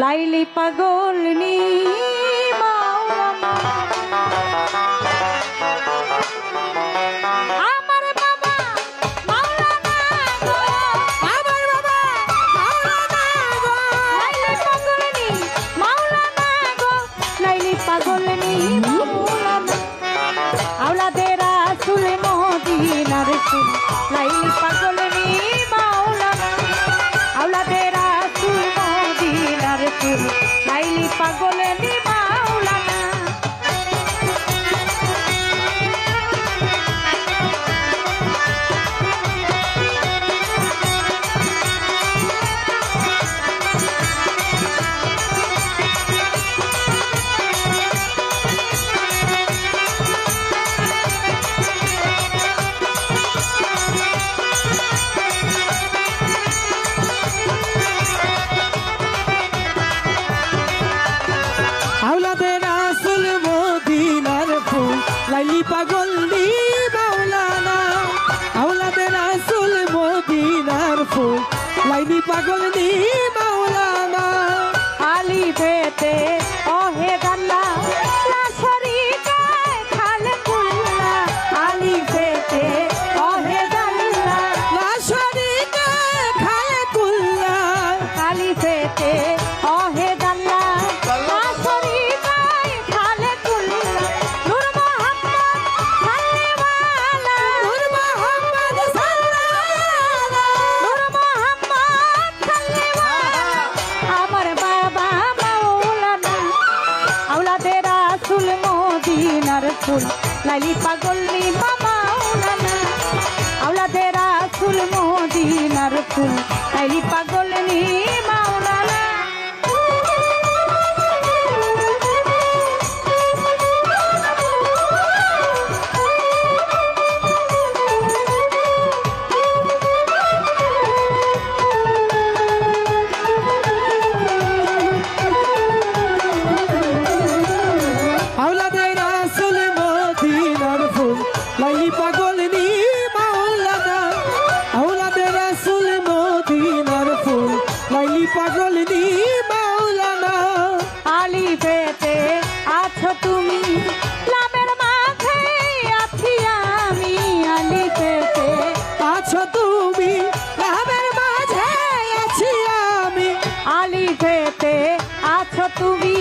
লাইলি পাগল নি আমার মদিনার নূর মোহাম্মদ সাল্লিওয়ালা আমার বাবা মাওলানা আওলাদে রাসূল মদিনার ফুল। লাইলি পাগল নি মাওলানা আওলাদে রাসূল মদিনার ফুল। লাইলি পাগল পাগল দি মাওলানা। আলি পেতে আছো তুমি লামের মাঝে আছি আমি। আলি পেতে আছো তুমি রামের মাঝে আছি আমি। আলি পেতে আছো তুমি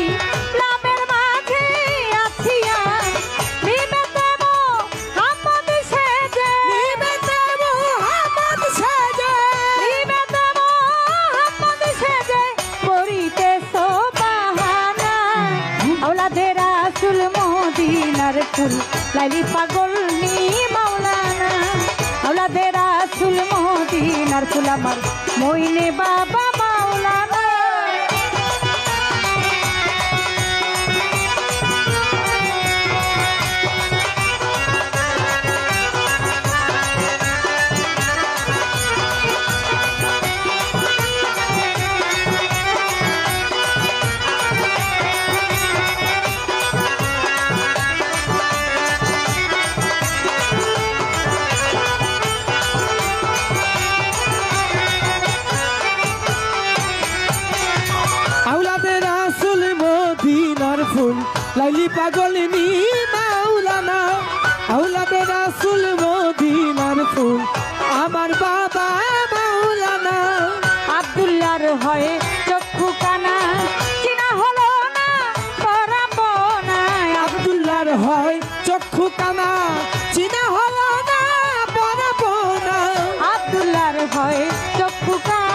ফুল লাইলি পাগল নি মাওলানা। আওলাদের রাসুল মদিনার ফুল আমার মইনে বাবা। লাইলি পাগল নি মাওলানা আওলাদের আসল মদিনার ফুল। আমার বাবা মাওলানা আব্দুল্লাহর হয়ে চক্ষু কানা চিনা হলো না পরাবো না আব্দুল্লাহর হয় চক্ষু কানা চিনা হলো না পরাবো না আব্দুল্লাহর হয়ে চক্ষু কানা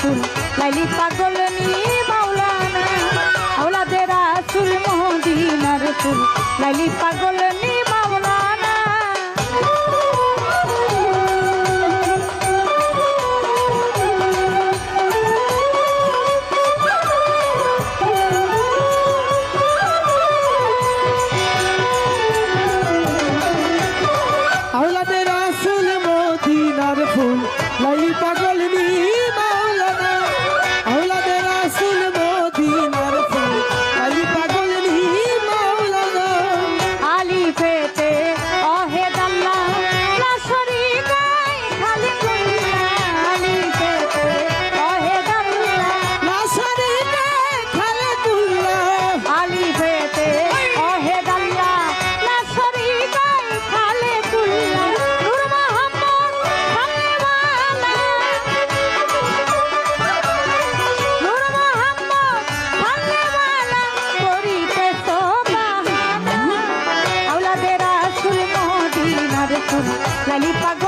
ফুল লাইলি পাগল নিয়ে মাওলানা। আওলাদের রাসূল মদিনার ফুল লাইলি পাগল I need Lipa Go.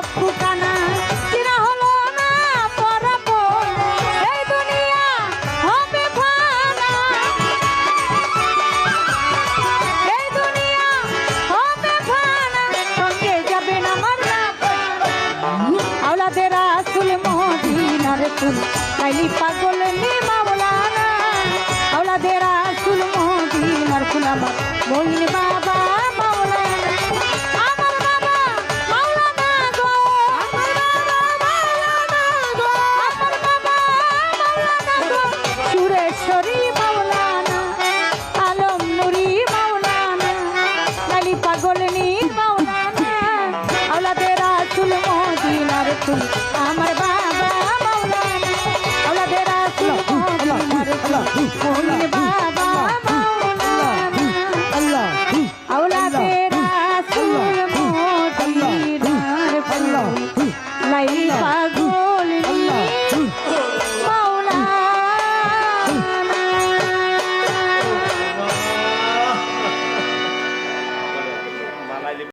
Laili পাগল নি মাওলানা আওলাদে রাসুল মদিনার ফুল আমার মইন বাবা আমার বাবা